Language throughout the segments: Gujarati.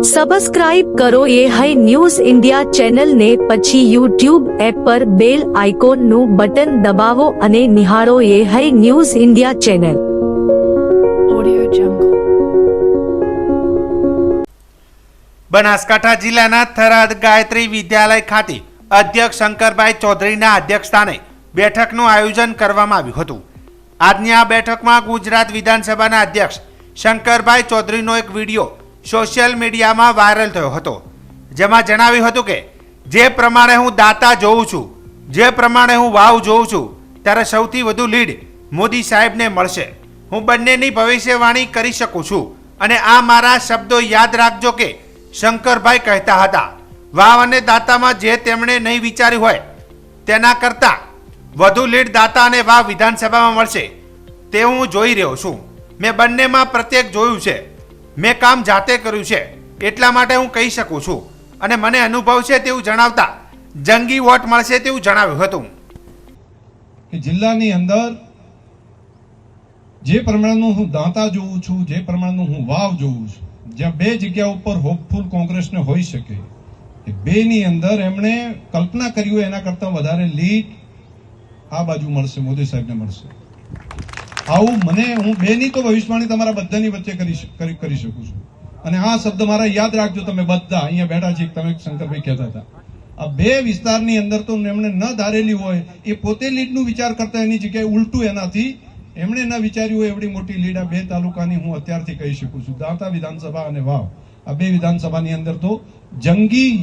સબસ્ક્રાઇબ કરો એ હાઈ ન્યૂઝ ઇન્ડિયા ચેનલને પછી યુટ્યુબ એપ પર બેલ આઇકોનનું બટન દબાવો અને નિહાળો એ high news India channel Banaskantha જિલ્લાના થરાદ ગાયત્રી વિદ્યાલય ખાતે અધ્યક્ષ શંકરભાઈ ચૌધરીના અધ્યક્ષસ્થાને બેઠકનું આયોજન કરવામાં આવ્યું હતું. આજની આ બેઠકમાં ગુજરાત વિધાનસભાના અધ્યક્ષ શંકરભાઈ ચૌધરીનો એક વીડિયો સોશિયલ મીડિયામાં વાયરલ થયો હતો. જેમાં જણાવ્યું હતું કે, જે પ્રમાણે હું દાતા જોઉં છું, જે પ્રમાણે હું વાવ જોઉં છું, ત્યારે સૌથી વધુ લીડ મોદી સાહેબને મળશે. હું બંનેની ભવિષ્યવાણી કરી શકું છું અને આ મારા શબ્દો યાદ રાખજો કે, શંકરભાઈ કહેતા હતા, વાવ અને દાતામાં જે તેમણે નહીં વિચાર્યું હોય, તેના કરતાં વધુ લીડ દાતા અને વાવ વિધાનસભામાં મળશે. તે હું જોઈ રહ્યો છું. મેં બંનેમાં પ્રત્યેક જોયું છે. મેં કામ જાતે કર્યું છે, એટલા માટે હું કહી શકું છું. અને મને અનુભવ છે તેવું જણાવતા, જંગી વોટ મળશે તેવું જણાવ્યું હતું. કે જિલ્લાની અંદર જે પ્રમાણનું હું દાંતા જોઉં છું, જે પ્રમાણનું હું વાવ જોઉં છું, જ્યાં બે જગ્યા ઉપર હોપફુલ કોંગ્રેસને હોઈ શકે બેની અંદર એમણે કલ્પના કરી એના કરતાં વધારે લીડ આ બાજુ મળશે, મોદી સાહેબને મળશે. આવું મને, હું બેની તો ભવિષ્યવાણી તમારા બધાની વચ્ચે કરી કરી શકું છું. અને આ શબ્દ મારા યાદ રાખજો તમે બધા. અહીંયા બેઠા છે તમે શંકરભાઈ કહેતા હતા. આ બે વિસ્તારની અંદર તો એમણે ન ધારેલી હોય, એ પોતે લીડનું વિચાર કરતા એની જગ્યાએ ઉલટું એનાથી એમણે ન વિચાર્યું હોય એવડી મોટી લીડ. આ બે તાલુકાની હું અત્યારથી કહી શકું છું. દાંતા વિધાનસભા અને વાવ. આ બે વિધાનસભાની અંદર તો જંગી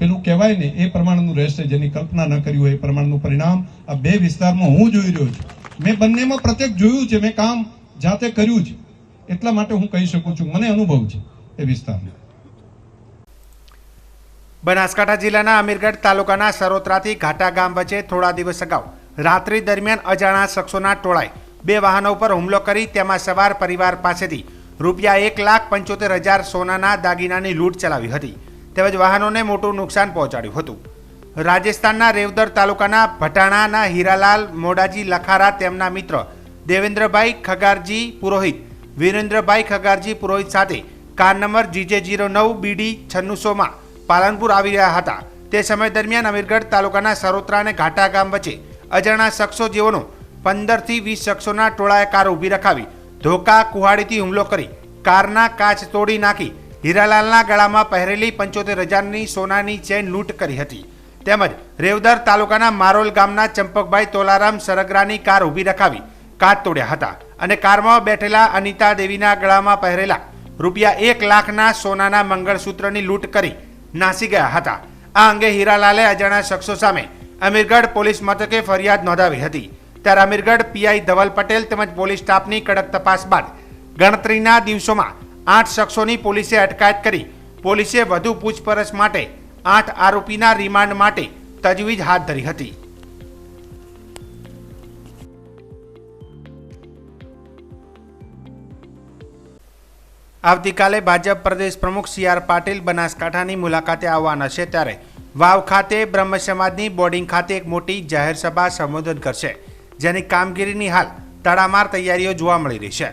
પેલું કહેવાય ને, એ પ્રમાણનું રહેશે. જેની કલ્પના ન કરી હોય એ પ્રમાણનું પરિણામ આ બે વિસ્તારમાં હું જોઈ રહ્યો છું. મેં બંનેમાં પ્રત્યેક જોયું છે, મેં કામ જાતે કર્યું છે એટલા માટે હું કહી શકું છું, મને અનુભવ છે એ વિસ્તારનો. બનાસકાંઠા જિલ્લાના અમીરગઢ તાલુકાના સરોત્રાથી ઘાટા ગામ વચ્ચે થોડા દિવસ અગાઉ રાત્રિ દરમિયાન અજાણા શખ્સોના ટોળાએ બે વાહનો પર હુમલો કરી તેમાં સવાર પરિવાર પાસેથી રૂપિયા એક લાખ પંચોતેર હજાર સોનાના દાગીનાની લૂંટ ચલાવી હતી. તેમજ વાહનોને મોટું નુકસાન પહોંચાડ્યું હતું. રાજસ્થાનના રેવદર તાલુકાના ભટાણાના હીરાલાલ મોડાજી લખારા તેમના મિત્ર દેવેન્દ્રભાઈ ખગારજી પુરોહિત, વિરેન્દ્રભાઈ ખગારજી પુરોહિત સાથે કાર નંબર જીજે જીરો નવ બીડી છન્નુસોમાં પાલનપુર આવી રહ્યા હતા. તે સમય દરમિયાન અમીરગઢ તાલુકાના સરોત્રા અને ઘાટા ગામ વચ્ચે અજાણા શખ્સો જેઓનો પંદરથી વીસ શખ્સોના ટોળાએ કાર ઊભી રખાવી ધોકા, કુહાડીથી હુમલો કરી કારના કાચ તોડી નાખી હીરાલાલના ગળામાં પહેરેલી પંચોતેર હજારની સોનાની ચેન લૂંટ કરી હતી. તેમજ રેવદર તાલુકાના મારોલ ગામના ચંપકભાઈ તોલારામ સરગરાની કાર ઊભી રખાવી કાચ તોડ્યા હતા અને કારમાં બેઠેલા અનિતા દેવીના ગળામાં પહેરેલા રૂપિયા એક લાખના સોનાના મંગળસૂત્રની લૂંટ કરી નાસી ગયા હતા. આ અંગે હીરાલાલે અજાણ્યા શખ્સો સામે અમીરગઢ પોલીસ મથકે ફરિયાદ નોંધાવી હતી. ત્યારે અમીરગઢ પીઆઈ ધવલ પટેલ તેમજ પોલીસ સ્ટાફની કડક તપાસ બાદ ગણતરીના દિવસોમાં આઠ શખ્સોની પોલીસે અટકાયત કરી પોલીસે વધુ પૂછપરછ માટે આઠ આરોપીના રિમાન્ડ માટે તજવીજ હાથ ધરી હતી. આવતીકાલે ભાજપ પ્રદેશ પ્રમુખ સી આર પાટીલ બનાસકાંઠાની મુલાકાતે આવવાના છે ત્યારે વાવ ખાતે બ્રહ્મ સમાજની બોર્ડિંગ ખાતે એક મોટી જાહેર સભા સંબોધન કરશે, જેની કામગીરીની હાલ તડામાર તૈયારીઓ જોવા મળી રહી છે.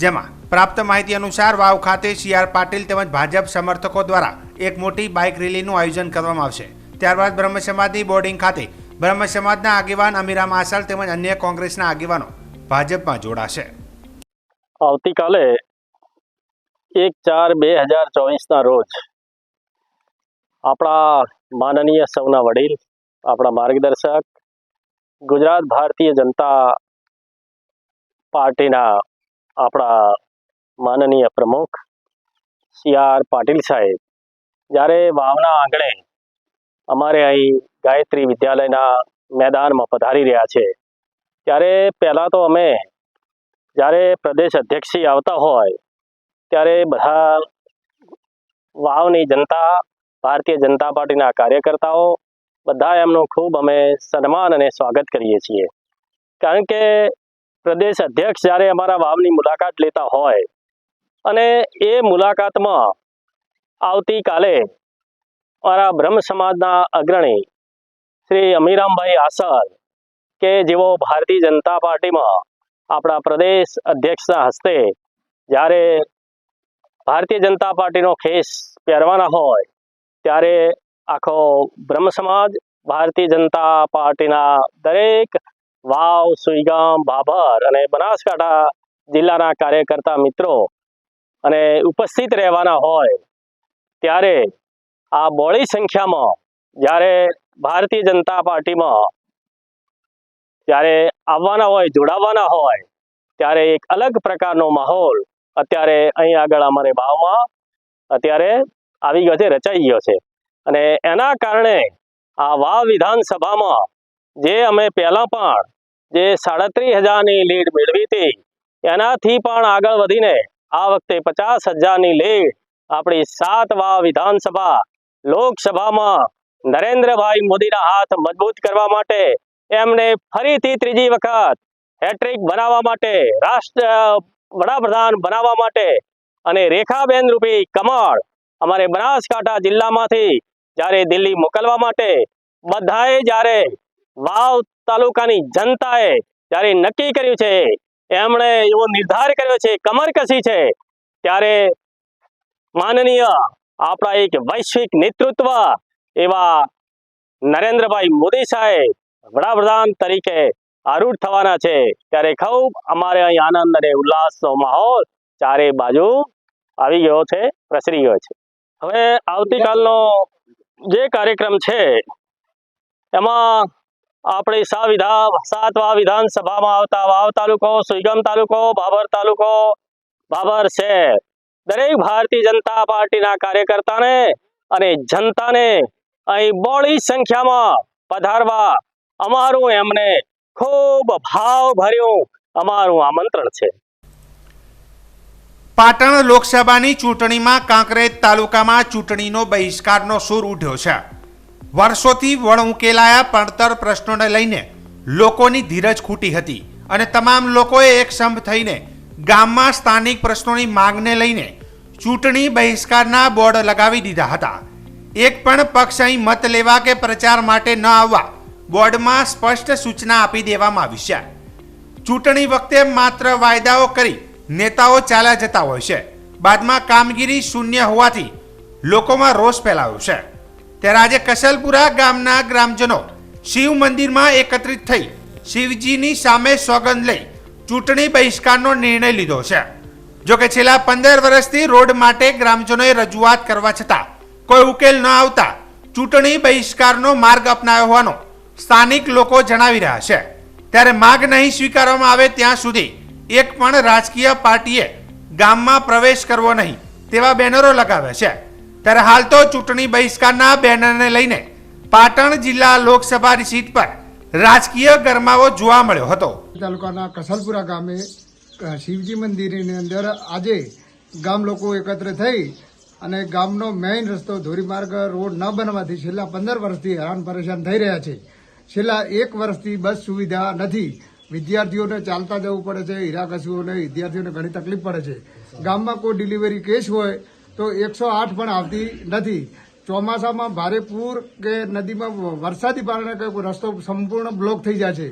જેમાં પ્રાપ્ત માહિતી અનુસાર વાવ ખાતે સી આર પાટીલ તેમજ ભાજપ સમર્થકો દ્વારા એક મોટી બાઇક રેલીનું આયોજન કરવામાં આવશે. ત્યારબાદ બ્રહ્મ સમાજની બોર્ડિંગ ખાતે બ્રહ્મ સમાજના આગેવાન અમીરામ આસલ તેમજ અન્ય કોંગ્રેસના આગેવાનો ભાજપમાં જોડાશે. આવતીકાલે એક ચાર બે હજાર ચોવીસના રોજ આપણા માનનીય સૌના વડીલ, આપણા માર્ગદર્શક, ગુજરાત ભારતીય જનતા પાર્ટીના આપણા માનનીય પ્રમુખ સી આર પાટીલ સાહેબ. જ્યારે વાવના આંગણે અમારે અહીં ગાયત્રી વિદ્યાલયના મેદાનમાં પધારી રહ્યા છે, ત્યારે પહેલાં તો અમે જ્યારે પ્રદેશ અધ્યક્ષી આવતા હોય, ત્યારે બધા વાવની જનતા, ભારતીય જનતા પાર્ટીના કાર્યકર્તાઓ, બધા એમનું ખૂબ અમે સન્માન અને સ્વાગત કરીએ છીએ. કારણ કે પ્રદેશ અધ્યક્ષ જ્યારે અમારા વાવની મુલાકાત લેતા હોય અને એ મુલાકાતમાં આવતીકાલે અમારા બ્રહ્મ સમાજના અગ્રણી શ્રી અમીરામભાઈ આસર કે જેઓ ભારતીય જનતા પાર્ટીમાં આપણા પ્રદેશ અધ્યક્ષના હસ્તે જ્યારે ભારતીય જનતા પાર્ટીનો ખેસ પહેરવાના હોય ત્યારે આખો બ્રહ્મ સમાજ ભારતીય જનતા પાર્ટીના દરેક વાવ, સુઈગામ ભાભર અને બનાસકાંઠા જિલ્લાના કાર્યકર્તા મિત્રો અને ઉપસ્થિત રહેવાના હોય ત્યારે આ બોળી સંખ્યામાં જ્યારે ભારતીય જનતા પાર્ટીમાં જ્યારે આવવાના હોય, જોડાવાના હોય, ત્યારે એક અલગ પ્રકારનો માહોલ અત્યારે અહીં આગળ અમારે ભાવમાં અત્યારે આવી ગયો છે, રચાઈ ગયો છે. અને એના કારણે આ વાવ વિધાનસભામાં જે અમે પહેલાં પણ જે સાડત્રીસ હજારની લીડ મેળવી હતી. એનાથી પણ આગળ વધીને આ વખતે પચાસ હજારની લીડ આપણી સાત વાવ વિધાનસભા લોકસભામાં નરેન્દ્રભાઈ મોદીના હાથ મજબૂત કરવા માટે એમને ફરીથી ત્રીજી વખત હેટ્રિક બનાવવા માટે, રાષ્ટ્ર, વડાપ્રધાન બનાવવા માટે અને રેખાબેન રૂપી કમળ અમારે બનાસકાંઠા જિલ્લામાંથી જ્યારે દિલ્હી મોકલવા માટે બધાએ જ્યારે વાવ તાલુકાની જનતાએ જ્યારે નક્કી કર્યું છે, એમણે એવો નિર્ધાર કર્યો છે, કમર કસી છે, ત્યારે માનનીય આપણા એક વૈશ્વિક નેતૃત્વ એવા નરેન્દ્રભાઈ મોદી સાહેબ વડાપ્રધાન તરીકે આરૂઢ થવાના છે, ત્યારે ખૂબ અમારે અહીં આનંદ અને ઉલ્લાસનો માહોલ ચારે બાજુ આવી ગયો છે, પ્રસરી ગયો છે. હવે આવતીકાલનો જે કાર્યક્રમ છે, એમાં આપણી સા વિધા સાત વિધાનસભામાં આવતા વાવ તાલુકો, સુઈગમ તાલુકો, બાબર તાલુકો, બાબર શહેર. દરેક ભારતીય જનતા પાર્ટીના કાર્યકર્તાને અને જનતાને અહીં બોળી સંખ્યામાં પધારવા અમારું એમને ખૂબ ભાવ ભર્યું અમારું આમંત્રણ છે. પાટણ લોકસભાની ચૂંટણીમાં કાંકરેજ તાલુકામાં ચૂંટણીનો બહિષ્કારનો સૂર ઉઠ્યો છે. વર્ષોથી વણ ઉકેલાયા પડતર પ્રશ્નોને લઈને લોકોની ધીરજ ખૂટી હતી અને તમામ લોકોએ એક સંભ થઈને ગામમાં સ્થાનિક પ્રશ્નોની માંગને લઈને ચૂંટણી બહિષ્કારના બોર્ડ લગાવી દીધા હતા. એક પણ પક્ષ અહીં મત લેવા કે પ્રચાર માટે ન આવવા બોર્ડમાં સ્પષ્ટ સૂચના આપી દેવામાં આવી છે. ચૂંટણી વખતે માત્ર વાયદાઓ કરી નેતાઓ ચાલ્યા જતા હોય છે. બાદમાં કામગીરી શૂન્ય હોવાથી લોકોમાં રોષ ફેલાયો છે. ત્યારે આજે કસલપુરા ગામના ગ્રામજનો શિવ મંદિરમાં એકત્રિત થઈ શિવજીની સામે સોગંદ લઈ ચૂંટણી બહિષ્કારનો નિર્ણય લીધો છે. જો કે છેલ્લા પંદર વર્ષથી રોડ માટે ગ્રામજનોએ રજૂઆત કરવા છતાં કોઈ ઉકેલ ન આવતા ચૂંટણી બહિષ્કારનો માર્ગ અપનાવ્યો હોવાનો સ્થાનિક લોકો જણાવી રહ્યા છે. ત્યારે માગ નહીં સ્વીકારવામાં આવે ત્યાં સુધી એક પણ રાજકીય પાર્ટીએ ગામમાં પ્રવેશ કરવો નહીં તેવા બેનરો લગાવ્યા છે. ત્યારે હાલ તો ચૂંટણી બહિષ્કારના બેનરને લઈને પાટણ જિલ્લા લોકસભાની સીટ પર રાજકીય ગરમાવો જોવા મળ્યો હતો. તાલુકાના કસલપુરા ગામે શિવજી મંદિરની અંદર આજે ગામ લોકો એકત્ર થઈ અને ગામનો મેઇન રસ્તો ધોરીમાર્ગ રોડ ન બનવાથી છેલ્લા પંદર વર્ષથી હેરાન પરેશાન થઈ રહ્યા છે. છેલ્લા એક વર્ષથી બસ સુવિધા નથી. વિદ્યાર્થીઓને ચાલતા જવું પડે છે, હીરાકસીઓને વિદ્યાર્થીઓને ઘણી તકલીફ પડે છે. ગામમાં કોઈ ડિલિવરી કેસ હોય તો એકસો આઠ પણ આવતી નથી. ચોમાસામાં ભારે પૂર કે નદીમાં વરસાદી કારણે કોઈ રસ્તો સંપૂર્ણ બ્લોક થઈ જાય છે.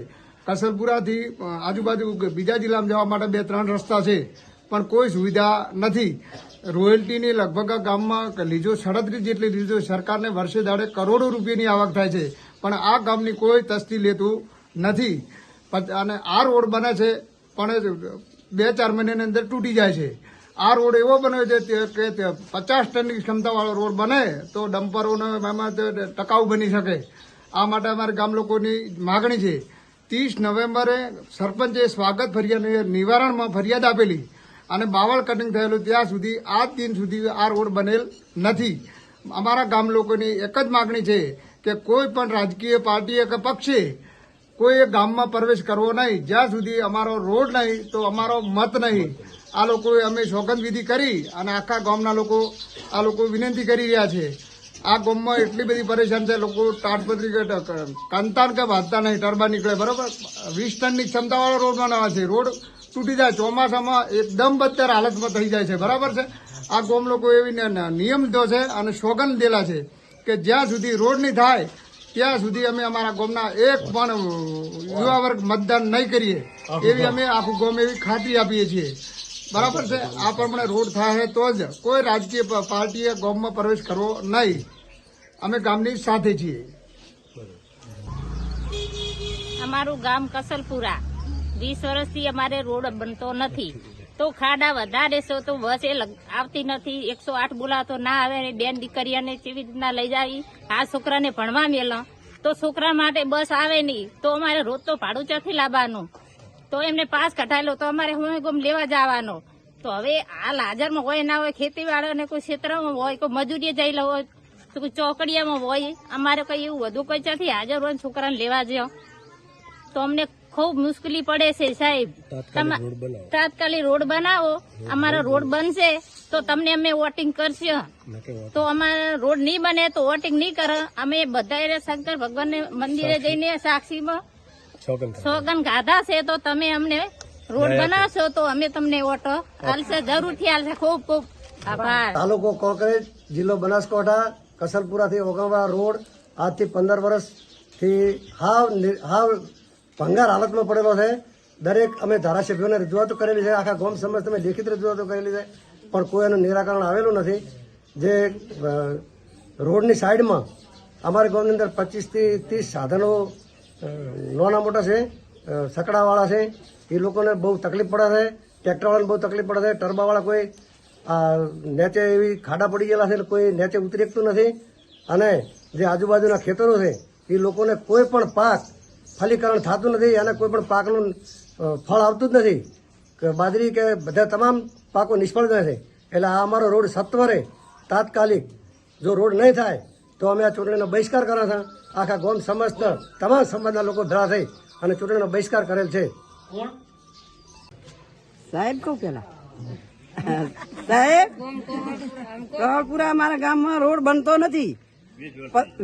કસલપુરાથી આજુબાજુ બીજા જિલ્લામાં જવા માટે બે ત્રણ રસ્તા છે, પણ કોઈ સુવિધા નથી. રોયલ્ટીની લગભગ ગામમાં લીજો સડત્રીસ જેટલી લીજો સરકારને વર્ષે દાડે કરોડો રૂપિયાની આવક થાય છે, પણ આ ગામની કોઈ તસ્તી લેતું નથી. અને આ રોડ બને છે, પણ બે ચાર મહિનાની અંદર તૂટી જાય છે. આ રોડ એવો બન્યો છે કે પચાસ ટનની ક્ષમતાવાળો રોડ બને તો ડમ્પરોને એમાં ટકાઉ બની શકે. આ માટે અમારે ગામ લોકોની માગણી છે. ત્રીસ નવેમ્બરે સરપંચે સ્વાગત ફરિયાદ નિવારણમાં ફરિયાદ આપેલી અને બાવળ કટિંગ થયેલું ત્યાં સુધી આ દિન સુધી આ રોડ બનેલ નથી. અમારા ગામ લોકોની એક જ માગણી છે કે કોઈ પણ રાજકીય પાર્ટીએ કે પક્ષે કોઈ ગામમાં પ્રવેશ કરવો નહીં. જ્યાં સુધી અમારો રોડ નહીં તો અમારો મત નહીં. આ લોકોએ અમે સોગંદવિધિ કરી અને આખા ગામના લોકો આ લોકો વિનંતી કરી રહ્યા છે. આ ગામમાં એટલી બધી પરેશાન છે લોકો તાટપત્રી કે કંતાન કે વાંધતા નહીં ટરબા નીકળે બરાબર? વીસ ટનની ક્ષમતાવાળો રોડ બનાવવા છે. રોડ તૂટી જાય ચોમાસામાં એકદમ બદતર હાલતમાં થઈ જાય છે. બરાબર છે? આ ગામ લોકો એવી નિયમ લીધો છે અને સોગંદ દેલા છે કે જ્યાં સુધી રોડ નહીં થાય ત્યાં સુધી અમે અમારા ગામના એક પણ યુવા વર્ગ મતદાન નહીં કરીએ. એવી અમે આખું ગામ એવી ખાતરી આપીએ છીએ. બરાબર છે. આ પ્રમાણે રોડ થાય તો જ કોઈ રાજકીય પાર્ટીએ ગામમાં પ્રવેશ કરવો નહીં. અમે ગામની સાથે છીએ. અમારું ગામ કસલપુરા. વીસ વર્ષથી અમારે રોડ બનતો નથી. તો ખાડા વધારે છો, તો બસ એ આવતી નથી. એકસો આઠ બોલાતો ના આવે બેન દીકરીઓને કેવી રીતના લઈ જાય? આ છોકરાને ભણવા મેલો. તો છોકરા માટે બસ આવે નહીં. તો અમારે રોજ તો ભાડું ચાથી લાવવાનું? તો એમને પાસ કઢાયેલો તો અમારે હું ગમ લેવા જવાનો. તો હવે આ લાજરમાં હોય ના હોય ખેતીવાળાને કોઈ ક્ષેત્રમાં હોય કોઈ મજૂરીએ જઈ હોય તો કોઈ ચોકડીયામાં હોય અમારે કઈ એવું વધુ કોઈ નથી. હાજર હોય છોકરાને લેવા જાઓ તો અમને ખૂબ મુશ્કેલી પડે છે સાહેબ. તમા- તાત્કાલિક રોડ બનાવો. અમારો રોડ બનશે તો તમને અમે વોટિંગ કરશે. તો અમારે રોડ નહીં બને તો વોટિંગ નહીં કરે. અમે બધા શંકર ભગવાન મંદિરે જઈને સાક્ષીમાં સોગન ગાધા છે તો તમે અમને રોડ બનાવશો તો અમે તમને ઓટો. હાલશે જરૂરથી હાલશે. ખૂબ ખૂબ આભાર. તાલુકો કોંકરેજ જિલ્લો બનાસકાંઠા કસલપુરાથી ઓગાવા રોડ આજથી પંદર વર્ષથી હાવ હાવ ભંગાર હાલતમાં પડેલો છે. દરેક અમે ધારાસભ્યોને રજૂઆતો કરેલી છે. આખા ગામ સમજ તમે લેખિત રજૂઆતો કરેલી છે. પણ કોઈ એનું નિરાકરણ આવેલું નથી. જે રોડની સાઈડમાં અમારા ગામની અંદર પચીસથી ત્રીસ સાધનો નાના મોટા છે સકડાવાળા છે, એ લોકોને બહુ તકલીફ પડે છે, ટ્રેક્ટરવાળાને બહુ તકલીફ પડે છે, ટર્બાવાળા કોઈ, આ, નેચે એવી ખાડા પડી ગયેલા છે, કોઈ નેચે ઉતરી શકતું નથી, અને જે આજુબાજુના ખેતરો છે, એ લોકોને કોઈ પણ પાક ફલીકરણ થતું નથી, અને કોઈ પણ પાકનું ફળ આવતું જ નથી. કે બાજરી કે બધા તમામ પાકો નિષ્ફળ જાય છે. એટલે આ અમારો રોડ સત્વરે તાત્કાલિક જો રોડ નહીં થાય તો અમે આ ચૂંટણીનો બહિષ્કાર કર્યો છે. આખા ગોમ સમસ્ત તમામ સમાજના લોકો ભેળા થઈ અને ચૂંટણીનો બહિષ્કાર કરેલ છે. સાહેબ કહું પેલા. સાહેબ કહોરપુરા અમારા ગામમાં રોડ બનતો નથી.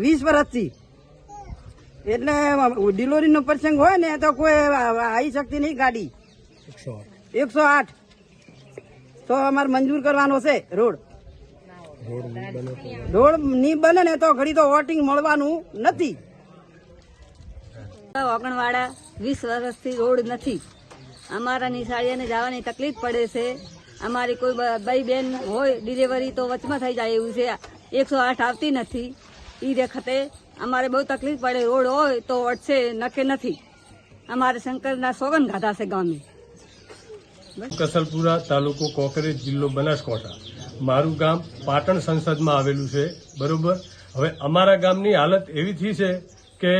વીસ વર્ષથી. એટલે ડિલોરીનો પ્રસંગ હોય ને તો કોઈ આવી શકતી નહીં ગાડી. એકસો આઠ. તો અમારે મંજૂર કરવાનો છે રોડ. રોડ નહીં બને ને તો ઘડી તો વોટિંગ મળવાનું નથી. ઓગણવાડા વીસ વર્ષથી રોડ નથી. અમારા નિશાળીઓને જવાની તકલીફ પડે છે. અમારી કોઈ બ- ભાઈ બેન હોય ડિલિવરી તો વચમાં થઈ જાય એવું છે. એકસો આઠ આવતી નથી. એ વખતે અમારે બહુ તકલીફ પડે. રોડ હોય તો વટશે નકે નથી. અમારે શંકરના સોગન ગાધા છે ગામે. કસલપુરા તાલુકો કોકરેજ જિલ્લો બનાસકાંઠા. મારું ગામ પાટણ સંસદમાં આવેલું છે, બરોબર? હવે અમારા ગામની હાલત એવી થઈ છે કે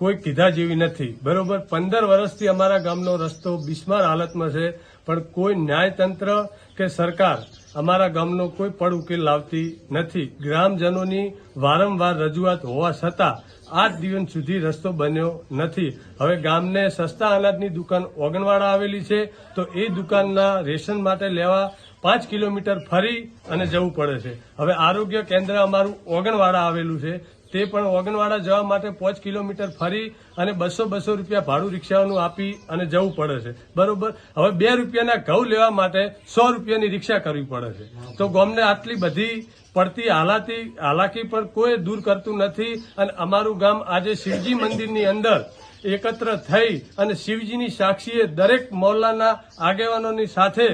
કોઈ કીધા જેવી નથી, બરોબર? પંદર વર્ષથી અમારા ગામનો રસ્તો બિસ્માર હાલતમાં છે, પણ કોઈ ન્યાયતંત્ર કે સરકાર અમારા ગામનો કોઈ પડ ઉકેલ લાવતી નથી. ગ્રામજનોની વારંવાર રજૂઆત હોવા છતાં આજ દિવસ સુધી રસ્તો બન્યો નથી. હવે ગામને સસ્તા અનાજની દુકાન ઓગણવાડા આવેલી છે, તો એ દુકાનના રેશન માટે લેવા પાંચ કિલોમીટર ફરી અને જવું પડે છે. હવે આરોગ્ય કેન્દ્ર અમારું ઓગણવાડા આવેલું છે તે પણ ઓગણવાડા જવા માટે પાંચ કિલોમીટર ફરી અને બસો બસો રૂપિયા ભાડું રિક્ષાઓનું આપી અને જવું પડે છે. બરોબર? હવે બે રૂપિયાના ઘઉં લેવા માટે સો રૂપિયાની રિક્ષા કરવી પડે છે. તો ગામને આટલી બધી પડતી હાલાતી, હાલાકી પણ કોઈ દૂર કરતું નથી અને અમારું ગામ આજે શિવજી મંદિરની અંદર એકત્ર થઈ અને શિવજીની સાક્ષીએ દરેક મોહલ્લાના આગેવાનોની સાથે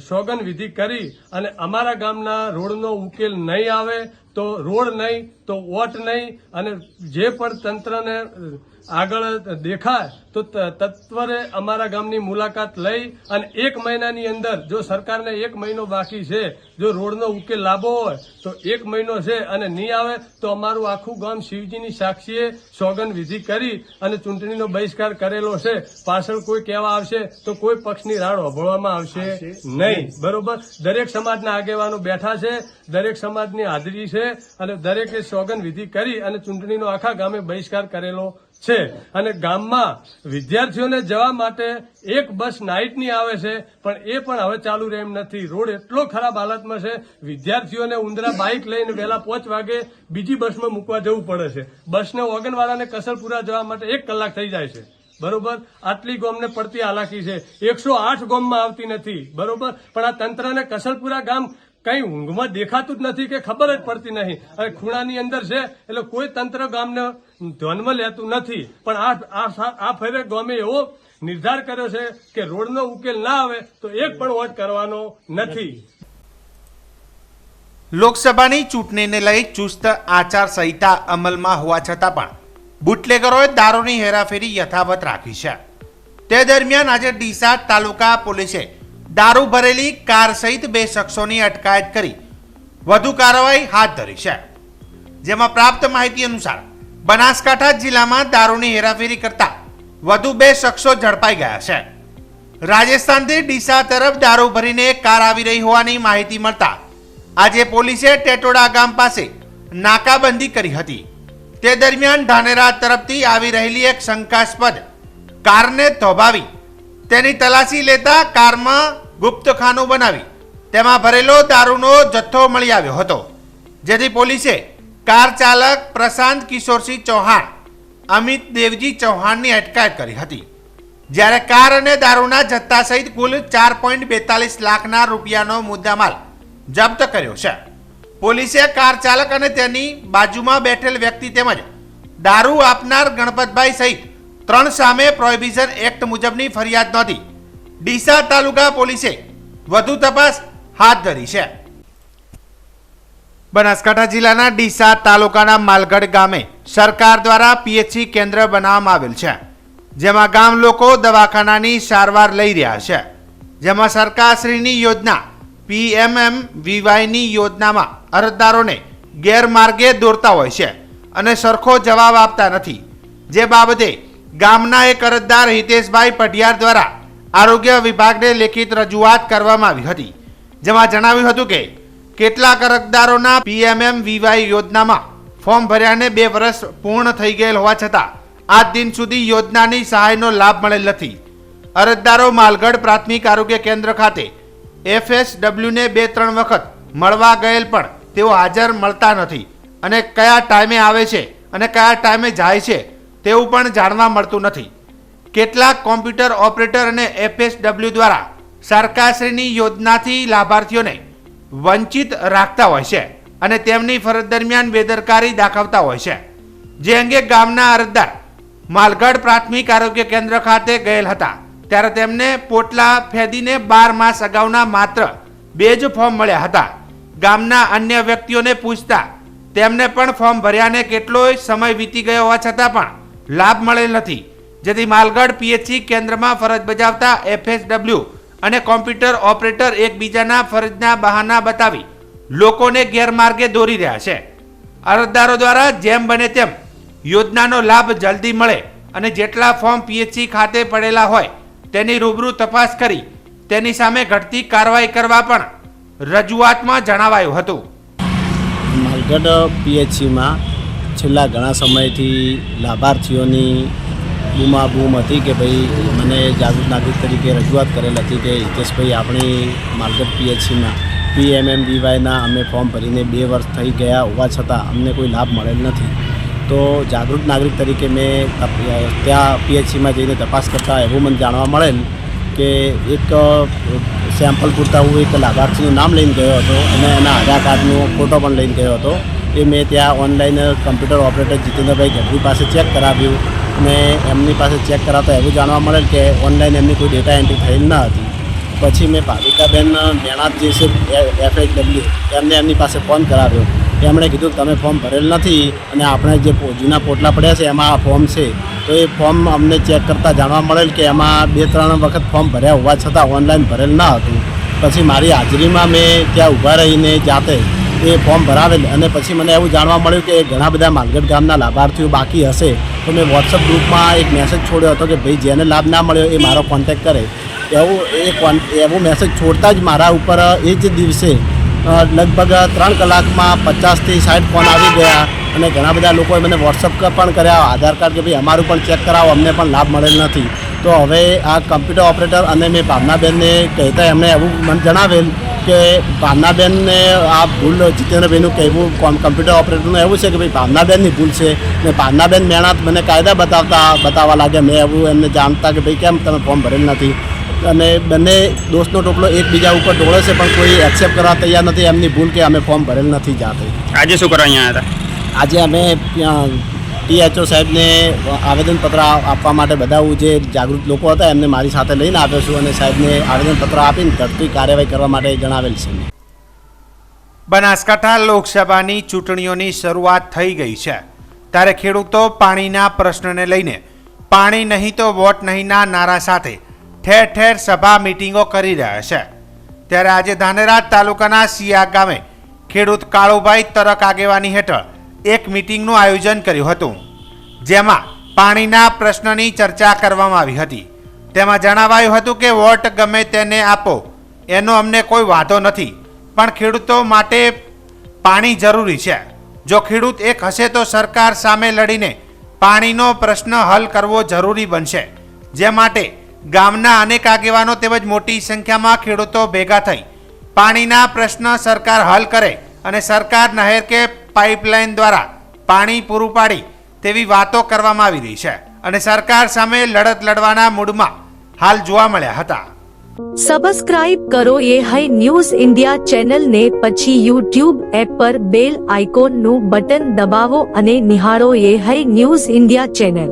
સોગન વિધિ કરી અને અમારા ગામના રોડનો ઉકેલ નહીં આવે તો રોડ નહીં તો વોટ નહીં અને જે પણ તંત્રને આગળ દેખાય તો ત- તત્વરે અમારા ગામની મુલાકાત લઈ અને એક મહિનાની અંદર જો સરકારને એક મહિનો બાકી છે જો રોડનો ઉકેલ લાવવો હોય તો એક મહિનો છે અને નહીં આવે તો અમારું આખું ગામ શિવજીની સાક્ષીએ સોગન વિધિ કરી અને ચૂંટણીનો બહિષ્કાર કરેલો છે. પાછળ કોઈ કહેવા આવશે તો કોઈ પક્ષની રાડ હોભળવામાં આવશે નહીં. બરોબર? દરેક સમાજના આગેવાનો બેઠા છે દરેક સમાજની હાજરી છે અને દરેકે સોગન વિધિ કરી અને ચૂંટણીનો આખા ગામે બહિષ્કાર કરેલો છે. અને ગામમાં વિદ્યાર્થીઓને જવા માટે એક બસ નાઇટની આવે છે, પણ એ પણ હવે ચાલુ રહે એમ નથી. રોડ એટલો ખરાબ હાલતમાં છે, વિદ્યાર્થીઓને ઉંદરા બાઇક લઈને વહેલા પાંચ વાગે બીજી બસમાં મૂકવા જવું પડે છે. બસને ઓગનવાળાને કસરપુરા જવા માટે એક કલાક થઈ જાય છે. બરોબર? આટલી ગોમને પડતી હાલાકી છે. એકસો આઠ ગોમમાં આવતી નથી. બરોબર? પણ આ તંત્રને કસલપુરા ગામ કઈ ઊંઘમાં દેખાતું જ નથી કે ખબર જ પડતી નહીં. અને ખૂણાની અંદર છે, એટલે કોઈ તંત્ર ગામને ધ્યાનમાં લેતું નથી. પણ આ આ ફેરે ગામે એવો નિર્ધાર કર્યો છે કે રોડનો ઉકેલ ના આવે તો એક પણ વોટ કરવાનો નથી. લોકસભાની ચૂંટણીને લઈ ચુસ્ત આચારસંહિતા અમલમાં હોવા છતાં પણ બુટલેગરોએ દારૂની હેરાફેરી યથાવત રાખી છે. તે દરમિયાન આજે ડીસા તાલુકા પોલીસે દારૂ ભરેલી કાર સહિત બે શખ્સોની અટકાયત કરી. વધુ કાર્યવાહી હાથ ધરી છે. જેમાં પ્રાપ્ત માહિતી અનુસાર, બનાસકાંઠા જિલ્લામાં દારૂની હેરાફેરી કરતા વધુ બે શખ્સો ઝડપાઈ ગયા છે. રાજસ્થાનથી ડીસા તરફ દારૂ ભરીને કાર આવી રહી હોવાની માહિતી મળતા, આજે પોલીસે ટેટોડા ગામ પાસે નાકાબંધી કરી હતી. તે દરમિયાન ધાનેરા તરફથી આવી રહેલી એક શંકાસ્પદ કારને થોભાવી તેની તલાશી લેતા કારમાં ગુપ્તખાનું બનાવી. તેમાં ભરેલો દારૂનો જથ્થો મળી આવ્યો હતો. જેથી પોલીસે કાર ચાલક પ્રશાંત કિશોરસિંહ ચૌહાણ, અમિત દેવજી ચૌહાણની અટકાયત કરી હતી. જ્યારે કાર અને દારૂના જથ્થા સહિત કુલ ચાર પોઈન્ટ બેતાલીસ લાખના રૂપિયાનો મુદ્દામાલ જપ્ત કર્યો છે. પોલીસે કાર ચાલક અને તેની બાજુમાં બેઠેલ વ્યક્તિ તેમજ દારૂ આપનાર ગણપતભાઈ સહિત ત્રણ સામે પ્રોહિબિશન એક્ટ મુજબની ફરિયાદ નોંધી ડીસા તાલુકા પોલીસે વધુ તપાસ હાથ ધરી છે. બનાસકાંઠા જિલ્લાના ડીસા તાલુકાના માલગઢ ગામે સરકાર દ્વારા પીએચસી કેન્દ્ર બનાવવામાં આવેલ છે, જેમાં ગામ લોકો દવાખાનાની સારવાર લઈ રહ્યા છે. જેમાં સરકારશ્રીની યોજના પીએમએમ વીવાયની યોજનામાં અરજદારોને ગેરમાર્ગે દોરતા હોય છે અને સરખો જવાબ આપતા નથી. જે બાબતે ગામના એક અરજદાર હિતેશભાઈ પઢિયાર દ્વારા આરોગ્ય વિભાગને લેખિત રજૂઆત કરવામાં આવી હતી, જેમાં જણાવ્યું હતું કે કેટલાક અરજદારોના પીએમએમ વીવાય યોજનામાં ફોર્મ ભર્યાને બે વર્ષ પૂર્ણ થઈ ગયેલ હોવા છતાં, આજ દિન સુધી યોજનાની સહાયનો લાભ મળેલ નથી. અરજદારો માલગઢ પ્રાથમિક આરોગ્ય કેન્દ્ર ખાતે એફએસડબલ્યુને બે ત્રણ વખત મળવા ગયેલ પણ તેઓ હાજર મળતા નથી અને કયા ટાઈમે આવે છે અને કયા ટાઈમે જાય છે, તેવું પણ જાણવા મળતું નથી. કેટલાક કોમ્પ્યુટર ઓપરેટર અને એફએસડબલ્યુ દ્વારા સરકારશ્રીની યોજનાથી લાભાર્થીઓને વંચિત રાખતા હોય છે અને તેમની ફરજ દરમિયાન બેદરકારી દાખવતા હોય છે. જે અંગે ગામના અરજદાર માલગઢ પ્રાથમિક આરોગ્ય કેન્દ્ર ખાતે ગયેલ હતા. ત્યારે તેમને પોટલા ફેદીને બાર માસ અગાઉના માત્ર બે જ ફોર્મ મળ્યા હતા. ગામના અન્ય વ્યક્તિઓને પૂછતા તેમને પણ ફોર્મ ભર્યાને કેટલોય સમય વીતી ગયો હોવા છતાં પણ લાભ મળેલ નથી. જેથી માલગઢ પીએચસી કેન્દ્રમાં ફરજ બજાવતા એફએસડબલ્યુ અને કોમ્પ્યુટર ઓપરેટર એકબીજાના ફરજના બહાના બતાવી લોકોને ગેરમાર્ગે દોરી રહ્યા છે. અરજદારો દ્વારા જેમ બને તેમ યોજનાનો લાભ જલ્દી મળે અને જેટલા ફોર્મ પીએચસી ખાતે પડેલા હોય તેની રૂબરૂ તપાસ કરી તેની સામે ઘટતી કાર્યવાહી કરવા પણ રજૂઆતમાં જણાવાયું હતું. માલગઢ પીએચસીમાં છેલ્લા ઘણા સમયથી લાભાર્થીઓની બૂમાબૂમ હતી કે ભાઈ મને જાગૃત નાગરિક તરીકે રજૂઆત કરેલ હતી કે હિતેશભાઈ આપણી માલગઢ પીએચસીમાં પીએમએમ ડીવાયના અમે ફોર્મ ભરીને બે વર્ષ થઈ ગયા હોવા છતાં અમને કોઈ લાભ મળેલ નથી. તો જાગૃત નાગરિક તરીકે મેં ત્યાં પીએચસીમાં જઈને તપાસ કરતાં એવું મને જાણવા મળેલ કે એક સેમ્પલ પૂરતા હું એક લાભાર્થીનું નામ લઈને ગયો હતો અને એના આધાર કાર્ડનો ફોટો પણ લઈને ગયો હતો. એ મેં ત્યાં online computer operator Jitendrabhai Gadhvi પાસે ચેક કરાવ્યું. અને એમની પાસે ચેક કરાવતા એવું જાણવા મળેલ કે ઓનલાઈન એમની કોઈ ડેટા એન્ટ્રી થયેલ ન હતી. પછી મેં ભાવિકાબેન મેણાત જે છે એફએચડબલ્યુ એમને એમની પાસે ફોન કરાવ્યો. એમણે કીધું તમે ફોર્મ ભરેલ નથી અને આપણે જે જૂના પોટલા પડ્યા છે, એમાં આ ફોર્મ છે. તો એ ફોર્મ અમને ચેક કરતાં જાણવા મળેલ કે એમાં બે, ત્રણ વખત ફોર્મ ભર્યા હોવા છતાં ઓનલાઈન ભરેલ ન હતું. પછી મારી હાજરીમાં મેં ત્યાં ઊભા રહીને જાતે એ ફોર્મ ભરાવેલ અને પછી મને એવું જાણવા મળ્યું કે ઘણા બધા માલગઢ ગામના લાભાર્થીઓ બાકી હશે. તો મેં વોટ્સઅપ ગ્રુપમાં એક મેસેજ છોડ્યો હતો કે ભાઈ જેને લાભ ના મળ્યો એ મારો કોન્ટેક્ટ કરે. એવું એ કોન એવું મેસેજ છોડતા જ મારા ઉપર, એ જ દિવસે લગભગ ત્રણ કલાકમાં પચાસથી સાઠ ફોન આવી ગયા અને ઘણા બધા લોકોએ મને વોટ્સઅપ પણ કર્યા, આધાર કાર્ડ કે ભાઈ અમારું પણ ચેક કરાવો, અમને પણ લાભ મળેલ નથી. તો હવે આ કમ્પ્યુટર ઓપરેટર અને મેં ભાવનાબેનને કહેતા એમણે એવું મને જણાવેલ કે ભાવનાબેનને આ ભૂલ જીતેન્દ્રભાઈનું કહેવું કોમ- કમ્પ્યુટર ઓપરેટરનું એવું છે કે ભાઈ ભાવનાબેનની ભૂલ છે ને ભાવનાબેન મેણાત મને કાયદા બતાવતા બતાવવા લાગ્યા. મેં એવું એમને જાણતા કે ભાઈ કેમ તમે ફોર્મ ભરેલ નથી. અને બંને દોસ્તનો ટોપલો એકબીજા ઉપર ઢોળે છે પણ કોઈ એક્સેપ્ટ કરવા તૈયાર નથી. એમની ભૂલ કે અમે ફોર્મ ભરેલ નથી જાતે. આજે શું કરવા અહીંયા આવ્યા હતા? આજે અમે ત્યાં ટીએચઓ સાહેબને આવેદનપત્ર આપવા માટે બધા જે જાગૃત લોકો હતા એમને મારી સાથે લઈને આવ્યો છું અને સાહેબને આવેદનપત્ર આપીને તરતી કાર્યવાહી કરવા માટે જણાવેલ છે. બનાસકાંઠા લોકસભાની ચૂંટણીઓની શરૂઆત થઈ ગઈ છે. ત્યારે ખેડૂતો પાણીના પ્રશ્નને લઈને પાણી નહીં તો વોટ નહીંના નારા સાથે ઠેર ઠેર સભા મિટિંગો કરી રહ્યા છે. ત્યારે આજે ધાનેરા તાલુકાના સિયા ગામે ખેડૂત કાળુભાઈ તરક આગેવાની હેઠળ એક મિટિંગનું આયોજન કર્યું હતું, જેમાં પાણીના પ્રશ્નની ચર્ચા કરવામાં આવી હતી. તેમાં જણાવાયું હતું કે વોટ ગમે તેને આપો, એનો અમને કોઈ વાંધો નથી, પણ ખેડૂતો માટે પાણી જરૂરી છે. જો ખેડૂત એક હશે તો સરકાર સામે લડીને પાણીનો પ્રશ્ન હલ કરવો જરૂરી બનશે. જે માટે ગામના અનેક આગેવાનો તેમજ મોટી સંખ્યામાં ખેડૂતો ભેગા થઈ પાણીના પ્રશ્ન સરકાર હલ કરે અને સરકાર નહેર કે પાઇપલાઇન દ્વારા પાણી પૂરું પાડી તેવી વાતો કરવામાં આવી રહી છે અને સરકાર સામે લડત લડવાના મૂડમાં હાલ જોવા મળ્યા હતા. સબસ્ક્રાઇબ કરો એ હાઈ ન્યૂઝ ઇન્ડિયા ચેનલ ને પછી યુટ્યુબ એપ પર બેલ આઇકોનનું બટન દબાવો અને નિહાળો એ હાઈ ન્યૂઝ ઇન્ડિયા ચેનલ.